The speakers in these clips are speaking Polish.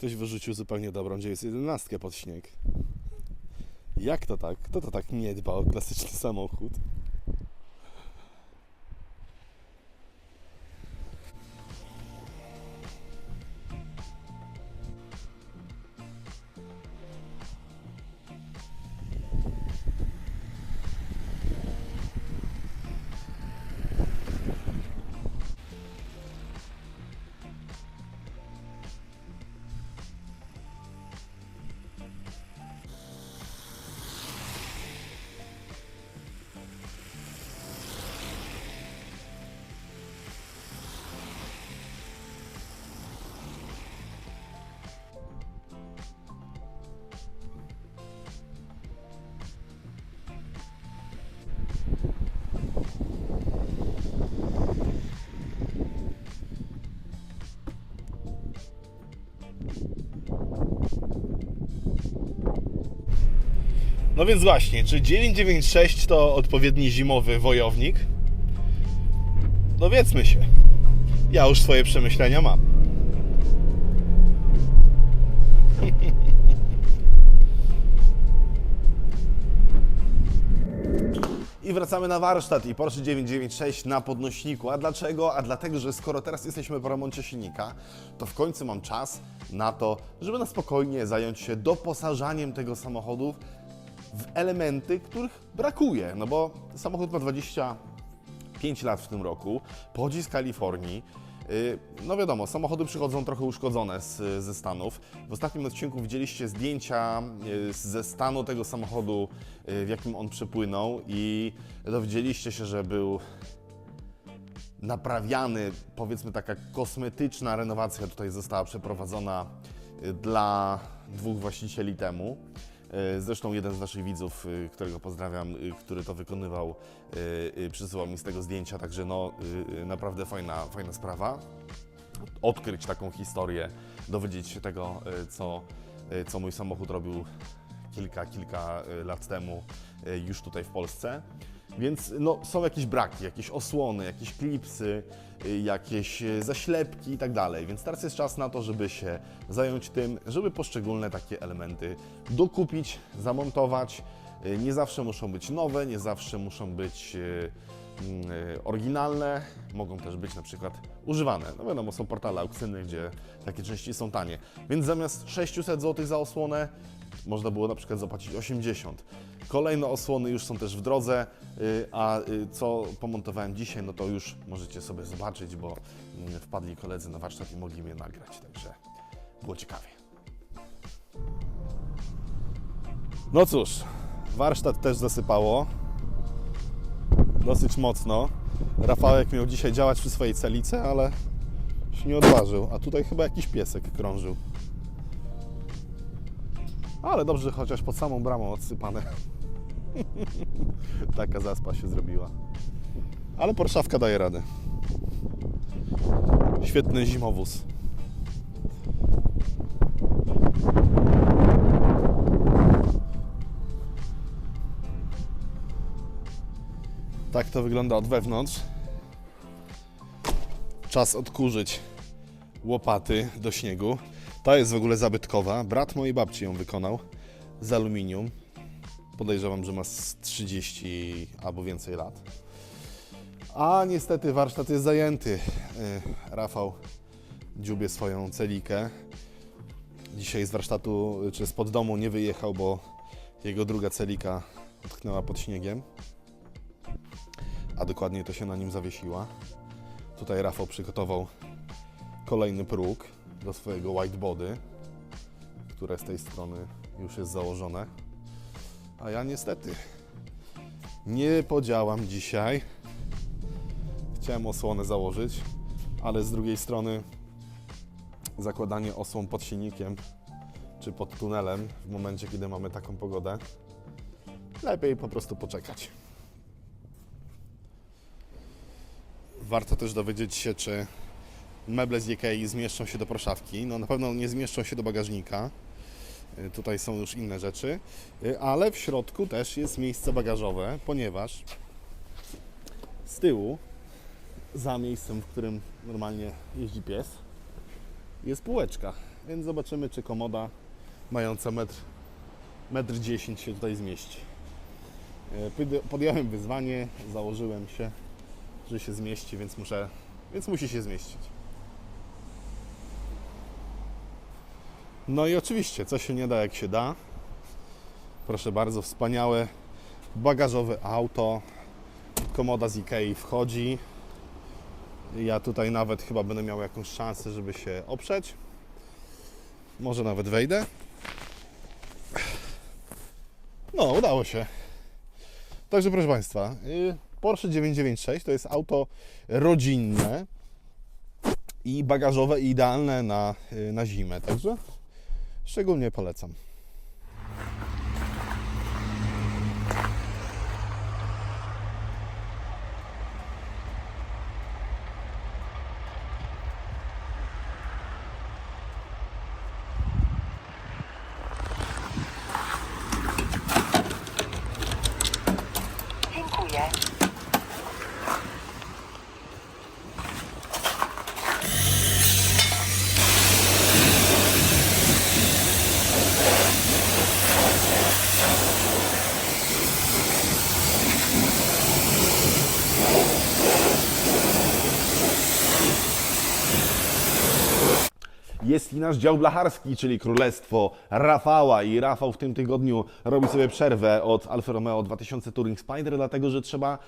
Ktoś wyrzucił zupełnie dobrą 911 pod śnieg. Jak to tak? Kto to tak nie dba o klasyczny samochód? No więc właśnie, czy 996 to odpowiedni zimowy wojownik? Dowiedzmy się. Ja już swoje przemyślenia mam. I wracamy na warsztat i Porsche 996 na podnośniku. A dlaczego? A dlatego, że skoro teraz jesteśmy po remoncie silnika, to w końcu mam czas na to, żeby na spokojnie zająć się doposażaniem tego samochodu w elementy, których brakuje. No bo samochód ma 25 lat w tym roku, pochodzi z Kalifornii. Yy, No wiadomo, samochody przychodzą trochę uszkodzone z, ze Stanów. W ostatnim odcinku widzieliście zdjęcia yy, ze stanu tego samochodu, yy, w jakim on przepłynął i dowiedzieliście się, że był naprawiany, powiedzmy taka kosmetyczna renowacja tutaj została przeprowadzona y, dla dwóch właścicieli temu. Y, Zresztą jeden z naszych widzów, y, którego pozdrawiam, y, który to wykonywał, y, przysyłał mi z tego zdjęcia, także no naprawdę fajna, fajna sprawa. Odkryć taką historię, dowiedzieć się tego, co, co mój samochód robił kilka, kilka lat temu już tutaj w Polsce. Więc no, są jakieś braki, jakieś osłony, jakieś klipsy, y, jakieś y, zaślepki i tak dalej. Więc teraz jest czas na to, żeby się zająć tym, żeby poszczególne takie elementy dokupić, zamontować. Y, Nie zawsze muszą być nowe, nie zawsze muszą być oryginalne, mogą też być na przykład używane. No wiadomo, są portale aukcyjne, gdzie takie części są tanie. Więc zamiast 600 zł za osłonę, można było na przykład zapłacić 80. Kolejne osłony już są też w drodze, y, a y, co pomontowałem dzisiaj, no to już możecie sobie zobaczyć, bo mm, wpadli koledzy na warsztat i mogli mnie nagrać, także było ciekawie. No cóż, warsztat też zasypało. Dosyć mocno. Rafałek miał dzisiaj działać przy swojej celicy, ale się nie odważył. A tutaj chyba jakiś piesek krążył. Ale dobrze, chociaż pod samą bramą odsypane. Taka zaspa się zrobiła. Ale Porszawka daje radę. Świetny zimowóz. Tak to wygląda od wewnątrz. Czas odkurzyć łopaty do śniegu. Ta jest w ogóle zabytkowa. Brat mojej babci ją wykonał z aluminium. Podejrzewam, że ma z 30 albo więcej lat. A niestety warsztat jest zajęty. Yy, Rafał dziubie swoją celikę. Dzisiaj z warsztatu czy spod domu nie wyjechał, bo jego druga celika utknęła pod śniegiem. A dokładniej to się na nim zawiesiła. Tutaj Rafał przygotował kolejny próg do swojego whitebody, które z tej strony już jest założone. A ja niestety nie podziałam dzisiaj. Chciałem osłonę założyć, ale z drugiej strony zakładanie osłon pod silnikiem czy pod tunelem w momencie, kiedy mamy taką pogodę, lepiej po prostu poczekać. Warto też dowiedzieć się, czy meble z Ikei zmieszczą się do proszawki. No na pewno nie zmieszczą się do bagażnika. Y, Tutaj są już inne rzeczy, Y, ale w środku też jest miejsce bagażowe, ponieważ z tyłu, za miejscem, w którym normalnie jeździ pies, jest półeczka, więc zobaczymy, czy komoda mająca metr, metr 10 się tutaj zmieści. Podj- Podjąłem wyzwanie, założyłem się, że się zmieści, więc muszę, więc musi się zmieścić. No i oczywiście, co się nie da, jak się da. Proszę bardzo, wspaniałe bagażowe auto. Komoda z Ikei wchodzi. Ja tutaj nawet chyba będę miał jakąś szansę, żeby się oprzeć. Może nawet wejdę. No, udało się. Także proszę Państwa, y, Porsche 996 to jest auto rodzinne i bagażowe i idealne na, y, na zimę. Także szczególnie polecam. Jest i nasz dział blacharski, czyli Królestwo Rafała. I Rafał w tym tygodniu robi sobie przerwę od Alfa Romeo 2000 Touring Spider, dlatego że trzeba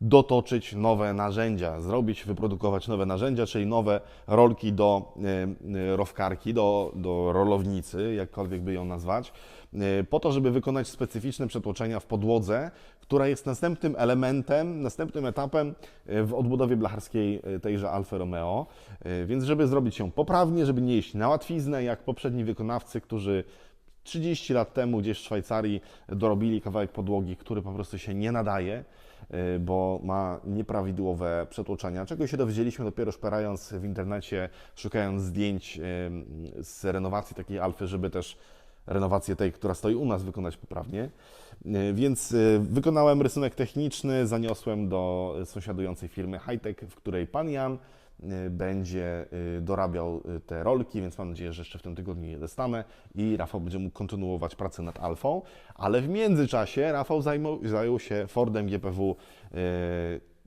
dotoczyć nowe narzędzia, zrobić, wyprodukować nowe narzędzia, czyli nowe rolki do e, e, rowkarki, do, do rolownicy, jakkolwiek by ją nazwać, e, po to, żeby wykonać specyficzne przetłoczenia w podłodze, która jest następnym elementem, następnym etapem e, w odbudowie blacharskiej e, tejże Alfa Romeo. E, Więc żeby zrobić ją poprawnie, żeby nie iść na łatwiznę, jak poprzedni wykonawcy, którzy 30 lat temu gdzieś w Szwajcarii dorobili kawałek podłogi, który po prostu się nie nadaje, bo ma nieprawidłowe przetłoczenia, czego się dowiedzieliśmy dopiero szperając w internecie, szukając zdjęć z renowacji takiej Alfy, żeby też renowację tej, która stoi u nas, wykonać poprawnie. Y, Więc y, wykonałem rysunek techniczny, zaniosłem do sąsiadującej firmy Hightech, w której pan Jan y, będzie dorabiał te rolki, więc mam nadzieję, że jeszcze w tym tygodniu je dostanę i Rafał będzie mógł kontynuować pracę nad Alfą, ale w międzyczasie Rafał zajmą, zajął się Fordem GPW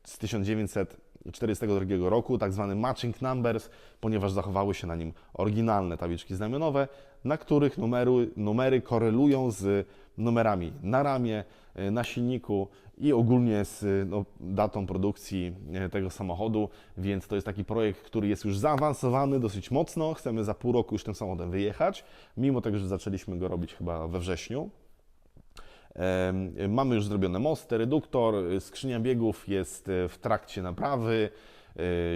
z 1942 roku, tak zwany matching numbers, ponieważ zachowały się na nim oryginalne tabliczki znamionowe, na których numery, numery korelują z numerami na ramię, y, na silniku i ogólnie z no, datą produkcji y, tego samochodu, więc to jest taki projekt, który jest już zaawansowany dosyć mocno. Chcemy za pół roku już tym samochodem wyjechać, mimo tego, że zaczęliśmy go robić chyba we wrześniu. Mamy już zrobione mosty, reduktor, y, skrzynia biegów jest w trakcie naprawy,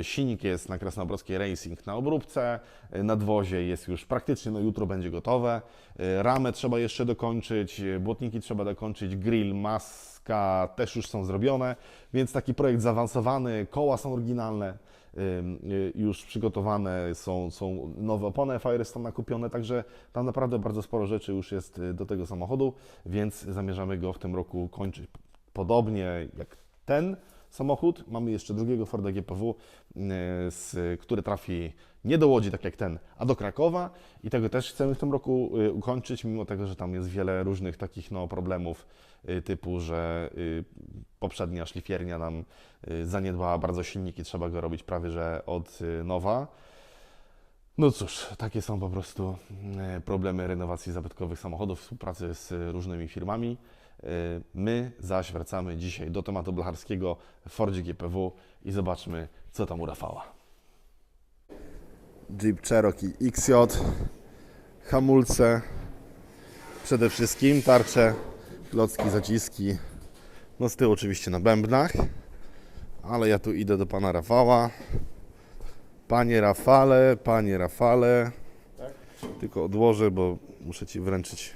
silnik jest na Krasnobrowskiej Racing na obróbce, y, nadwozie jest już praktycznie, no jutro będzie gotowe, Y, ramę trzeba jeszcze dokończyć, y, błotniki trzeba dokończyć, grill, maska też już są zrobione, więc taki projekt zaawansowany, koła są oryginalne, y, już przygotowane, są, są nowe opony Firestone kupione, także tam naprawdę bardzo sporo rzeczy już jest y, do tego samochodu, więc zamierzamy go w tym roku kończyć. Podobnie jak ten samochód, mamy jeszcze drugiego Forda GPW, z, który trafi nie do Łodzi, tak jak ten, a do Krakowa i tego też chcemy w tym roku y, ukończyć, mimo tego, że tam jest wiele różnych takich no, problemów y, typu, że poprzednia szlifiernia nam zaniedbała bardzo silniki, trzeba go robić prawie że od nowa. No cóż, takie są po prostu e, problemy renowacji zabytkowych samochodów, współpracy z e, różnymi firmami. E, My zaś wracamy dzisiaj do tematu blacharskiego w Fordzie GPW i zobaczmy, co tam u Rafała. Jeep Cherokee XJ, hamulce, przede wszystkim tarcze, klocki, zaciski, no z tyłu oczywiście na bębnach, ale ja tu idę do pana Rafała. Panie Rafale, panie Rafale. Tylko odłożę, bo muszę ci wręczyć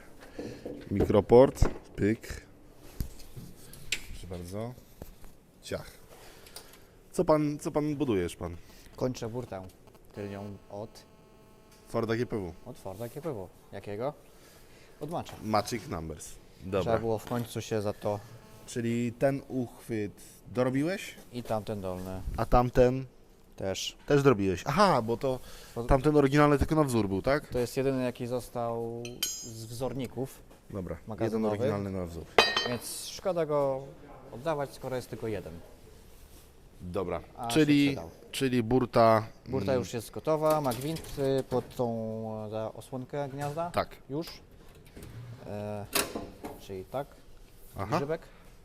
mikroport. Pyk. Proszę bardzo. Ciach. Co pan, co pan budujesz, pan? Kończę burtę tylnią od, Forda GPW. od Forda GPW. Jakiego? Od macza. Magic Numbers. Trzeba Dobra. było w końcu się za to Czyli ten uchwyt dorobiłeś, i tamten dolny. a tamten Też. Też zrobiłeś. Aha, bo to Bo- tamten oryginalny tylko na wzór był, tak? To jest jedyny, jaki został z wzorników, Dobra, jeden oryginalny na wzór. więc szkoda go oddawać, skoro jest tylko jeden. Dobra, A, się czyli, czyli burta... Burta mm, już jest gotowa, ma gwint y, pod tą e, za osłonkę gniazda. Tak, Już. E, czyli tak, aha, grzybek.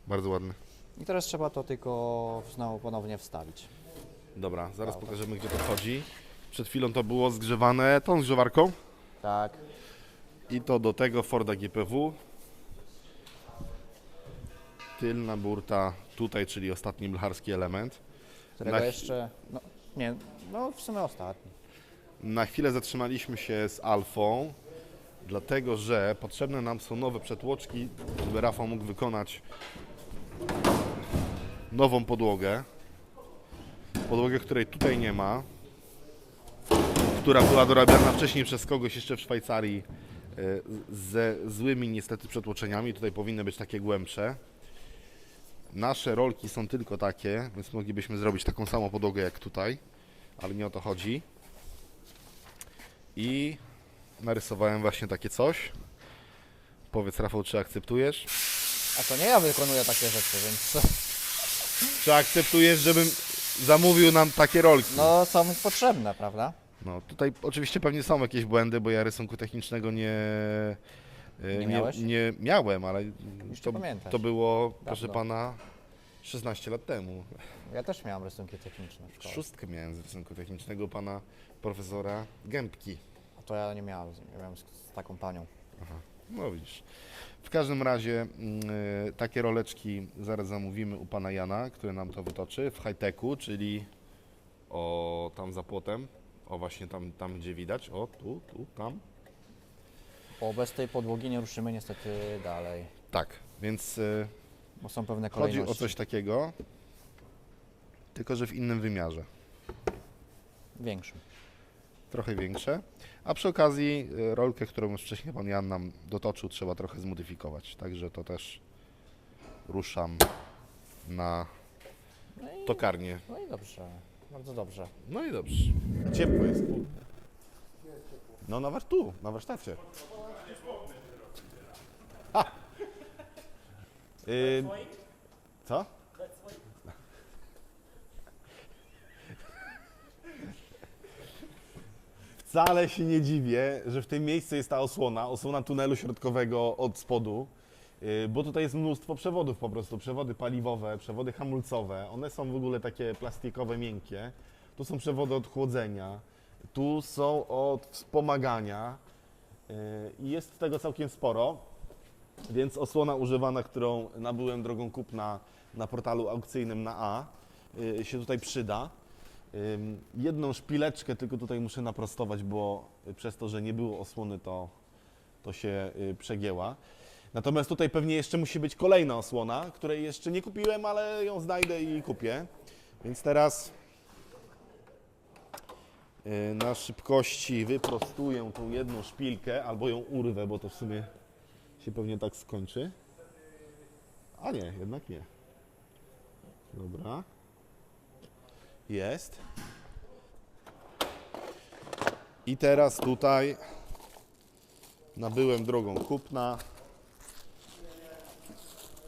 bardzo ładny. I teraz trzeba to tylko znowu ponownie wstawić. Dobra, zaraz pokażemy gdzie to wchodzi. Przed chwilą to było zgrzewane tą zgrzewarką Tak. I to do tego Forda GPW. Tylna burta tutaj, czyli ostatni blacharski element. Którego Na- jeszcze. No, nie, no w sumie ostatni. Na chwilę zatrzymaliśmy się z Alfą, dlatego że potrzebne nam są nowe przetłoczki, żeby Rafał mógł wykonać nową podłogę. Podłogę, której tutaj nie ma, która była dorabiana wcześniej przez kogoś jeszcze w Szwajcarii ze złymi niestety przetłoczeniami. Tutaj powinny być takie głębsze. Nasze rolki są tylko takie, więc moglibyśmy zrobić taką samą podłogę jak tutaj, ale nie o to chodzi. I narysowałem właśnie takie coś. Powiedz Rafał, czy akceptujesz? A to nie ja wykonuję takie rzeczy, więc Czy akceptujesz, żebym zamówił nam takie rolki? no są potrzebne, prawda? No, tutaj oczywiście pewnie są jakieś błędy, bo ja rysunku technicznego nie... e, Nie miałeś? Nie, miałem, ale Już to, pamiętasz. to było, proszę pana, 16 lat temu. Ja też miałem rysunki techniczne w szkole. Szóstkę miałem z rysunku technicznego pana profesora Gębki. A to ja nie miałem, nie miałem z, z taką panią. No widzisz. W każdym razie y, takie roleczki zaraz zamówimy u pana Jana, który nam to wytoczy w high-techu, czyli o tam za płotem, o właśnie tam, tam gdzie widać, o tu, tu, tam. Bo bez tej podłogi nie ruszymy niestety dalej, Tak, więc y, bo są pewne chodzi kolejności. o coś takiego, tylko że w innym wymiarze, Większym. trochę większe. A przy okazji y, rolkę, którą już wcześniej pan Jan nam dotoczył, trzeba trochę zmodyfikować, także to też ruszam na No i, tokarnię. no i dobrze, bardzo dobrze. No i dobrze. Ciepło jest. No na tu, na warsztacie. A! Y, co? Wcale się nie dziwię, że w tym miejscu jest ta osłona, osłona tunelu środkowego od spodu, bo tutaj jest mnóstwo przewodów po prostu, przewody paliwowe, przewody hamulcowe, one są w ogóle takie plastikowe, miękkie. Tu są przewody od chłodzenia, tu są od wspomagania y, i jest tego całkiem sporo, więc osłona używana, którą nabyłem drogą kupna na portalu aukcyjnym na A, y, się tutaj przyda. Jedną szpileczkę tylko tutaj muszę naprostować, bo y, przez to, że nie było osłony, to, to się y, przegięła. Natomiast tutaj pewnie jeszcze musi być kolejna osłona, której jeszcze nie kupiłem, ale ją znajdę i kupię. Więc teraz y, na szybkości wyprostuję tą jedną szpilkę, albo ją urwę, bo to w sumie się pewnie tak skończy. A nie, jednak nie. Dobra. Jest. I teraz tutaj nabyłem drogą kupna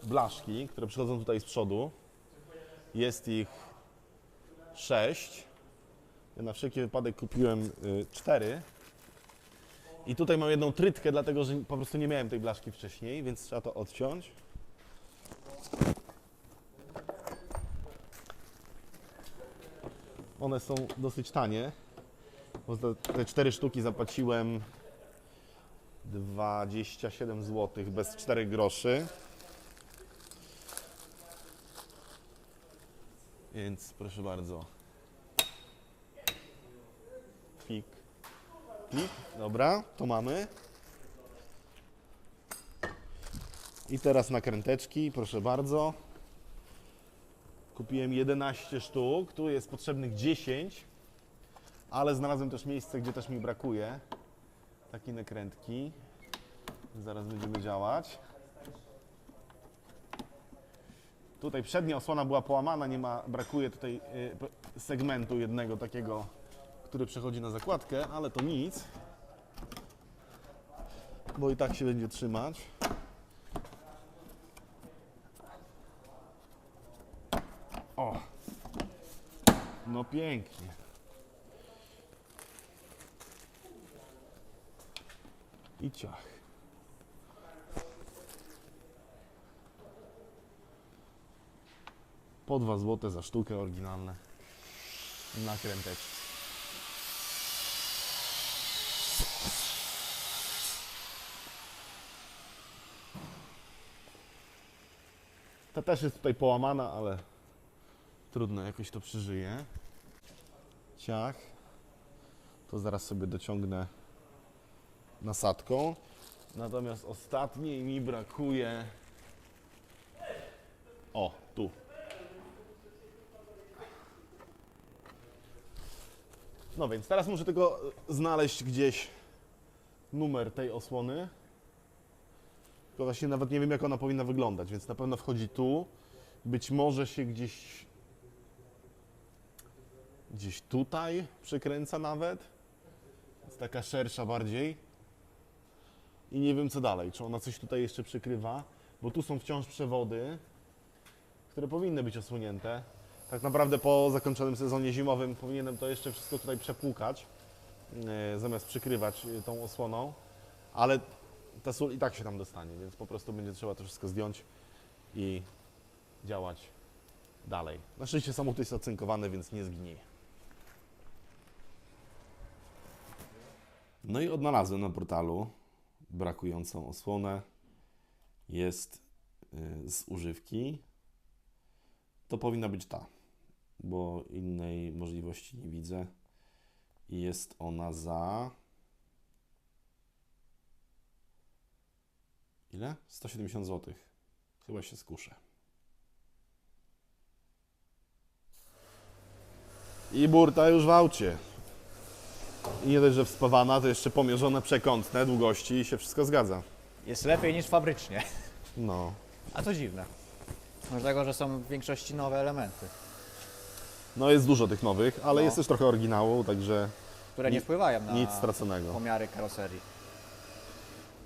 blaszki, które przychodzą tutaj z przodu. Jest ich sześć. Ja na wszelki wypadek kupiłem y, cztery. I tutaj mam jedną trytkę, dlatego że po prostu nie miałem tej blaszki wcześniej, więc trzeba to odciąć. One są dosyć tanie. Bo za te cztery sztuki zapłaciłem 27 zł bez 4 groszy. Więc proszę bardzo. Klik. Klik. Dobra, to mamy. I teraz nakręteczki, proszę bardzo. Kupiłem 11 sztuk, tu jest potrzebnych 10, ale znalazłem też miejsce, gdzie też mi brakuje. Takie nakrętki. Zaraz będziemy działać. Tutaj przednia osłona była połamana, nie ma, brakuje tutaj p- segmentu jednego takiego, który przechodzi na zakładkę, ale to nic, bo i tak się będzie trzymać. O! No pięknie. I ciach. Po 2 zł za sztukę oryginalne. Na. Ta też jest tutaj połamana, ale trudno, jakoś to przeżyje. Ciach. To zaraz sobie dociągnę nasadką. Natomiast ostatniej mi brakuje. O, tu. No więc teraz muszę tylko znaleźć gdzieś numer tej osłony. Tylko właśnie nawet nie wiem, jak ona powinna wyglądać, więc na pewno wchodzi tu. Być może się gdzieś. gdzieś tutaj przykręca nawet. Jest taka szersza bardziej. I nie wiem co dalej. Czy ona coś tutaj jeszcze przykrywa, bo tu są wciąż przewody, które powinny być osłonięte. Tak naprawdę po zakończonym sezonie zimowym powinienem to jeszcze wszystko tutaj przepłukać, e, zamiast przykrywać e, tą osłoną, ale ta sól i tak się tam dostanie, więc po prostu będzie trzeba to wszystko zdjąć i działać dalej. Na szczęście samochód jest ocynkowany, więc nie zgnieje. No i odnalazłem na portalu brakującą osłonę. Jest y, z używki. To powinna być ta, bo innej możliwości nie widzę. I jest ona za. Ile? 170 zł. Chyba się skuszę. I burta już w aucie. I nie dość, że wspawana, to jeszcze pomierzone przekątne długości i się wszystko zgadza. Jest lepiej niż fabrycznie. No. A to dziwne. Może tego, że są w większości nowe elementy, No jest dużo tych nowych, ale No. jest też trochę oryginału, także które nie wpływają na nic straconego. pomiary karoserii.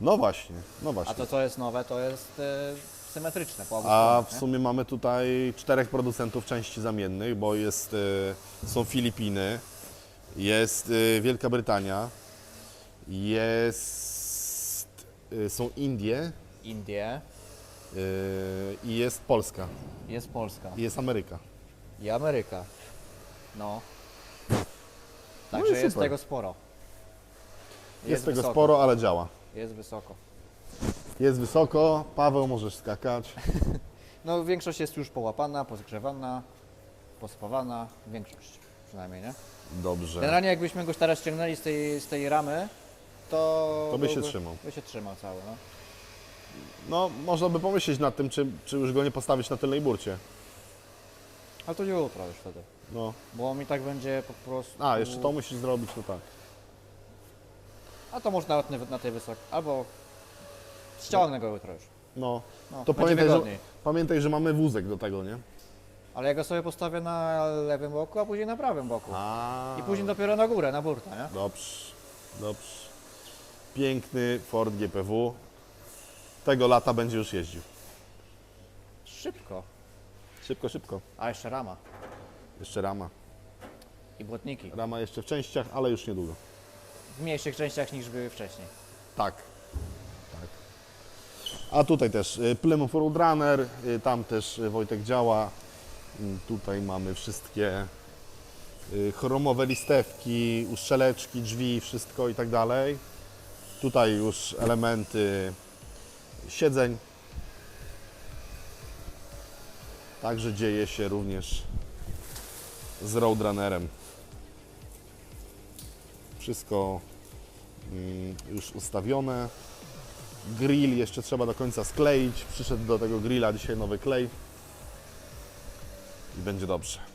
No właśnie, no A właśnie. to, co jest nowe, to jest e, symetryczne po obu A stronach, w nie? sumie mamy tutaj czterech producentów części zamiennych, bo jest, y, są Filipiny, jest y, Wielka Brytania, jest, y, są Indie Indie, y, i jest Polska, jest Polska i jest Ameryka. i Ameryka. No. No Także jest super. tego sporo. Jest, tego wysoko. sporo, ale działa. Jest wysoko. Jest wysoko, Paweł możesz skakać. No większość jest już połapana, pozgrzewana, pospawana. Większość przynajmniej, nie? Dobrze. Generalnie jakbyśmy go teraz ściągnęli z tej, z tej ramy, to... To by się byłby- trzymał. By się trzymał cały, no. No, można by pomyśleć nad tym, czy, czy już go nie postawić na tylnej burcie. Ale to jutro już wtedy. No. Bo mi tak będzie po prostu... A, jeszcze to musisz zrobić, no tak. A to może nawet na- na tej wysokiej. Albo ściągnę go jutro już. No, No, to będzie pamiętaj że, wygodniej. pamiętaj, że mamy wózek do tego, nie? Ale ja go sobie postawię na lewym boku, a później na prawym boku. A, I później dopiero na górę, na burtę, nie? Dobrze, dobrze. Piękny Ford GPW. Tego lata będzie już jeździł. Szybko. Szybko, szybko. A jeszcze rama. Jeszcze rama. I błotniki. Rama jeszcze w częściach, ale już niedługo. W mniejszych częściach niż były wcześniej. Tak. tak. A tutaj też y, Plymouth Roadrunner, y, tam też y, Wojtek działa. Tutaj mamy wszystkie chromowe listewki, uszczeleczki, drzwi, wszystko i tak dalej. Tutaj już elementy siedzeń. Także dzieje się również z Roadrunnerem. Wszystko mm, już ustawione. Grill jeszcze trzeba do końca skleić. Przyszedł do tego grilla dzisiaj nowy klej. I będzie dobrze.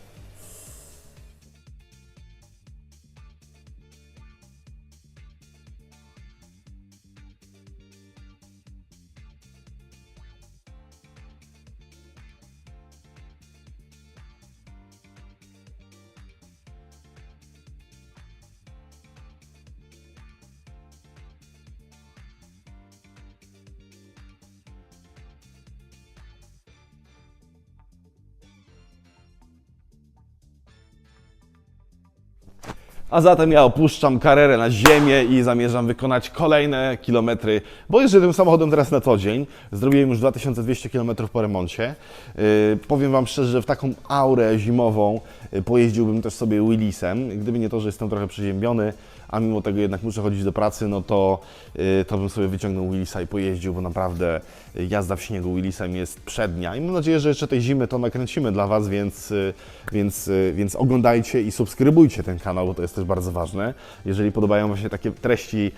A zatem ja opuszczam karierę na ziemię i zamierzam wykonać kolejne kilometry, bo jeżdżę tym samochodem teraz na co dzień. Zrobiłem już 2200 km po remoncie. Yy, powiem Wam szczerze, że w taką aurę zimową yy, pojeździłbym też sobie Willisem. Gdyby nie to, że jestem trochę przeziębiony, a mimo tego jednak muszę chodzić do pracy, no to, yy, to bym sobie wyciągnął Willisa i pojeździł, bo naprawdę yy, jazda w śniegu Willisem jest przednia. I mam nadzieję, że jeszcze tej zimy to nakręcimy dla Was, więc, yy, więc, więc oglądajcie i subskrybujcie ten kanał, bo to jest też bardzo ważne. Jeżeli podobają Wam się takie treści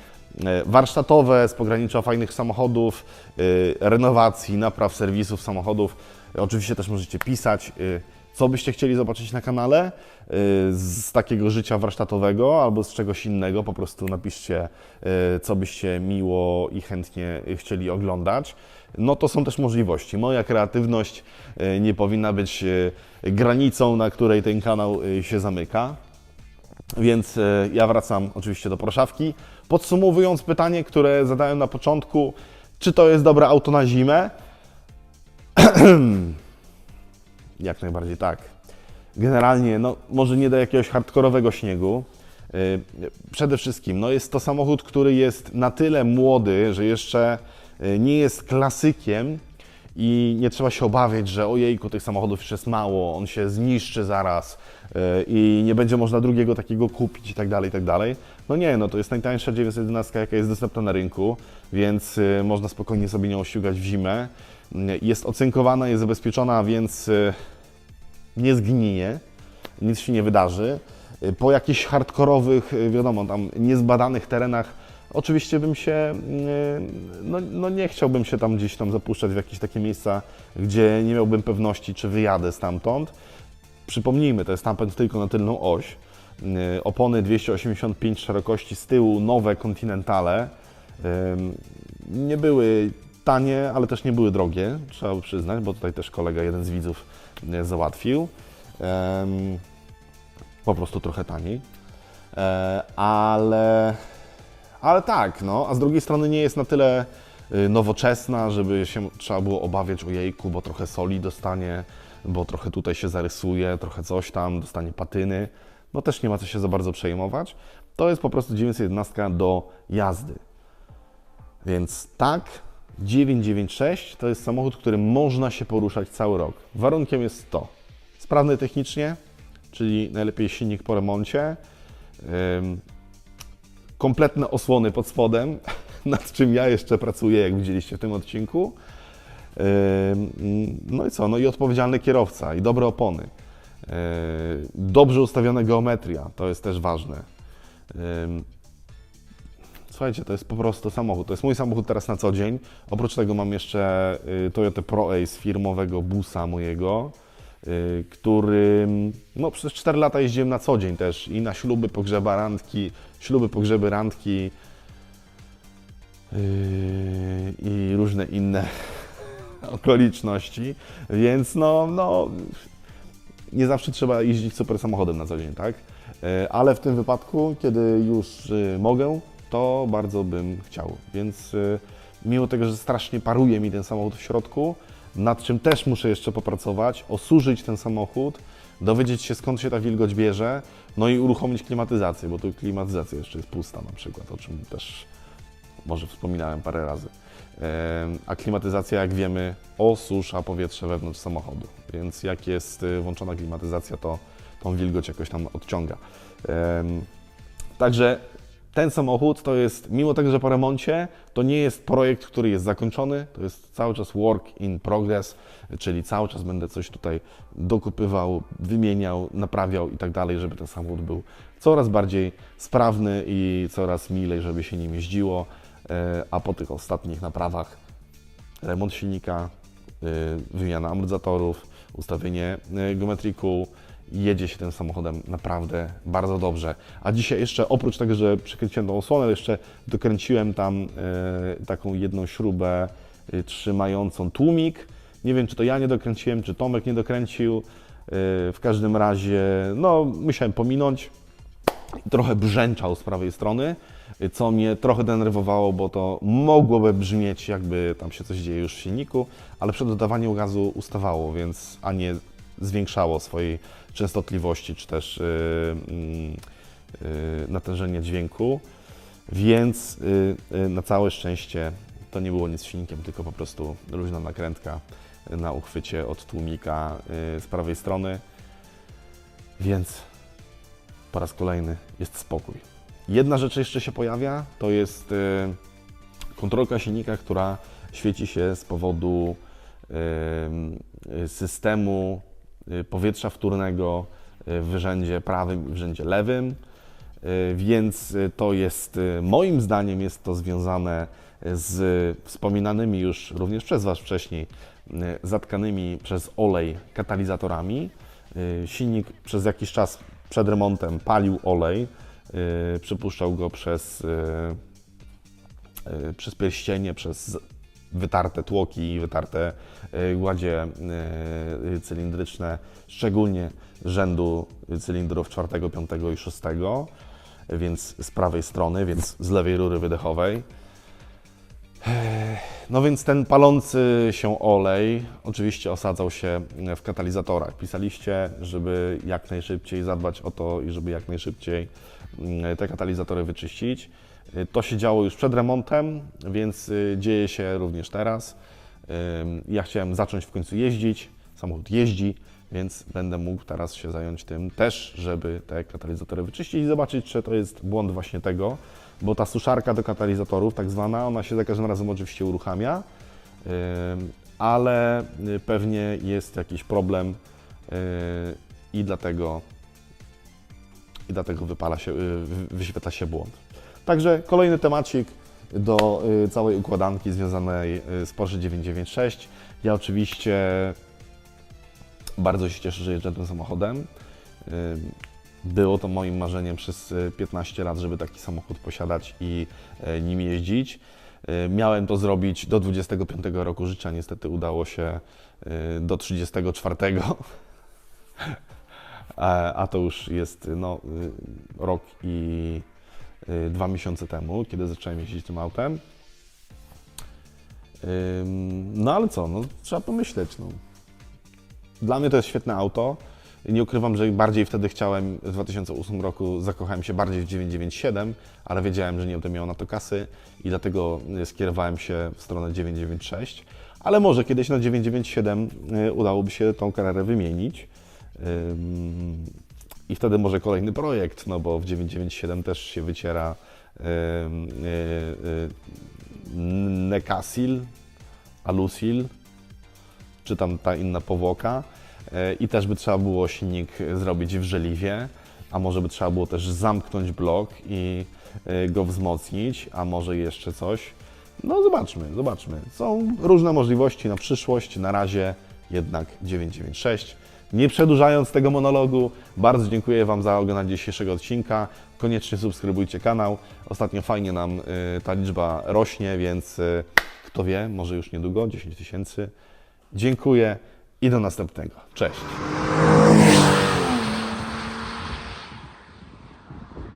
warsztatowe z pogranicza fajnych samochodów, renowacji, napraw, serwisów samochodów, oczywiście też możecie pisać. Co byście chcieli zobaczyć na kanale y, z takiego życia warsztatowego albo z czegoś innego, po prostu napiszcie, y, co byście miło i chętnie chcieli oglądać. No to są też możliwości. Moja kreatywność y, nie powinna być granicą, na której ten kanał się zamyka. Więc ja wracam oczywiście do proszawki. Podsumowując pytanie, które zadałem na początku, czy to jest dobre auto na zimę? Jak najbardziej tak. Generalnie, no, może nie do jakiegoś hardkorowego śniegu. Yy, Przede wszystkim, no, jest to samochód, który jest na tyle młody, że jeszcze yy, nie jest klasykiem i nie trzeba się obawiać, że ojejku, tych samochodów już jest mało, on się zniszczy zaraz yy, i nie będzie można drugiego takiego kupić i tak dalej, i tak dalej. No nie, no to jest najtańsza 911, jaka jest dostępna na rynku, więc można spokojnie sobie nią ściugać w zimę. Jest ocynkowana, jest zabezpieczona, więc yy, nie zgnije, nic się nie wydarzy. Y, Po jakichś hardkorowych, y, wiadomo, tam niezbadanych terenach, oczywiście bym się, y, no, no nie chciałbym się tam gdzieś tam zapuszczać w jakieś takie miejsca, gdzie nie miałbym pewności, czy wyjadę stamtąd. Przypomnijmy, to jest napęd tylko na tylną oś. Opony 285 szerokości z tyłu, nowe Continentale. Nie były tanie, ale też nie były drogie, trzeba by przyznać, bo tutaj też kolega, jeden z widzów y, załatwił. Ym, Po prostu trochę taniej. E, Ale, ale tak, no, a z drugiej strony nie jest na tyle y, nowoczesna, żeby się trzeba było obawiać o jejku, bo trochę soli dostanie, bo trochę tutaj się zarysuje, trochę coś tam, dostanie patyny. No też nie ma co się za bardzo przejmować. To jest po prostu 911 do jazdy. Więc tak, 996 to jest samochód, którym można się poruszać cały rok. Warunkiem jest to sprawny technicznie, czyli najlepiej silnik po remoncie, kompletne osłony pod spodem, nad czym ja jeszcze pracuję, jak widzieliście w tym odcinku. No i co? No i odpowiedzialny kierowca i dobre opony. Yy, Dobrze ustawiona geometria, to jest też ważne. Słuchajcie, to jest po prostu samochód. To jest mój samochód teraz na co dzień. Oprócz tego mam jeszcze y, Toyota Pro Ace firmowego busa mojego, y, którym no, przez 4 lata jeździłem na co dzień też i na śluby, pogrzeby, randki, śluby, pogrzeby, randki yy, i różne inne okoliczności. Więc no, no, nie zawsze trzeba jeździć super samochodem na co dzień, tak? Ale w tym wypadku, kiedy już y, mogę, to bardzo bym chciał. Więc y, mimo tego, że strasznie paruje mi ten samochód w środku, nad czym też muszę jeszcze popracować, osurzyć ten samochód, dowiedzieć się skąd się ta wilgoć bierze, no i uruchomić klimatyzację, bo tu klimatyzacja jeszcze jest pusta na przykład, o czym też może wspominałem parę razy. A klimatyzacja, jak wiemy, osusza powietrze wewnątrz samochodu, więc jak jest y, włączona klimatyzacja, to tą wilgoć jakoś tam odciąga. Także ten samochód to jest, mimo tego, że po remoncie, to nie jest projekt, który jest zakończony, to jest cały czas work in progress, czyli cały czas będę coś tutaj dokupywał, wymieniał, naprawiał i tak dalej, żeby ten samochód był coraz bardziej sprawny i coraz milej, żeby się nim jeździło. E, A po tych ostatnich naprawach remont silnika, y, wymiana amortyzatorów, ustawienie geometrii kół. Jedzie się tym samochodem naprawdę bardzo dobrze. A dzisiaj jeszcze oprócz tego, że przykręciłem tą osłonę, jeszcze dokręciłem tam y, taką jedną śrubę y, trzymającą tłumik. Nie wiem, czy to ja nie dokręciłem, czy Tomek nie dokręcił. Y, W każdym razie, no, musiałem pominąć trochę brzęczał z prawej strony, co mnie trochę denerwowało, bo to mogłoby brzmieć, jakby tam się coś dzieje już w silniku, ale przy dodawaniu gazu ustawało, więc a nie zwiększało swojej częstotliwości, czy też yy, y, natężenie dźwięku, więc y, y, na całe szczęście to nie było nic z silnikiem, tylko po prostu luźna nakrętka na uchwycie od tłumika y, z prawej strony, więc po raz kolejny jest spokój. Jedna rzecz jeszcze się pojawia, to jest y, kontrolka silnika, która świeci się z powodu y, y, systemu y, powietrza wtórnego y, w rzędzie prawym i w rzędzie lewym. Y, Więc y, to jest, y, moim zdaniem, jest to związane z wspominanymi już również przez Was wcześniej y, zatkanymi przez olej katalizatorami. Y, Silnik przez jakiś czas przed remontem palił olej, y, przypuszczał go przez, y, y, przez pierścienie, przez wytarte tłoki, wytarte y, gładzie y, cylindryczne, szczególnie rzędu cylindrów 4, 5 i 6, więc z prawej strony, więc z lewej rury wydechowej. No więc ten palący się olej oczywiście osadzał się w katalizatorach. Pisaliście, żeby jak najszybciej zadbać o to i żeby jak najszybciej mm, te katalizatory wyczyścić. Y, To się działo już przed remontem, więc y, dzieje się również teraz. Ja chciałem zacząć w końcu jeździć, samochód jeździ, więc będę mógł teraz się zająć tym też, żeby te katalizatory wyczyścić i zobaczyć, czy to jest błąd właśnie tego, bo ta suszarka do katalizatorów, tak zwana, ona się za każdym razem oczywiście uruchamia, ale y, pewnie jest jakiś problem i dlatego, i dlatego wypala się, wy- wyświetla się błąd. Także kolejny temacik do y, całej układanki związanej y, z Porsche 996. Ja oczywiście bardzo się cieszę, że jeżdżę tym samochodem. Y, Było to moim marzeniem przez y, 15 lat, żeby taki samochód posiadać i y, nim jeździć. Miałem to zrobić do 25 roku życia, niestety udało się do 34. A to już jest no, rok i dwa miesiące temu, kiedy zacząłem jeździć tym autem. No ale co, no, trzeba pomyśleć. No. Dla mnie to jest świetne auto. Nie ukrywam, że bardziej wtedy chciałem, w 2008 roku zakochałem się bardziej w 997, ale wiedziałem, że nie będę miał na to kasy i dlatego y, skierowałem się w stronę 996. Ale może kiedyś na 997 y, udałoby się tą karierę wymienić. I wtedy może kolejny projekt, no bo w 997 też się wyciera ym, y, y, Nekasil, Alusil, czy tam ta inna powłoka. E, I też by trzeba było silnik zrobić w żeliwie, a może by trzeba było też zamknąć blok i e, go wzmocnić, a może jeszcze coś. No zobaczmy, zobaczmy. Są różne możliwości na przyszłość, na razie jednak 996. Nie przedłużając tego monologu, bardzo dziękuję Wam za oglądanie dzisiejszego odcinka. Koniecznie subskrybujcie kanał. Ostatnio fajnie nam y, ta liczba rośnie, więc y, kto wie, może już niedługo 10 tysięcy. Dziękuję i do następnego. Cześć.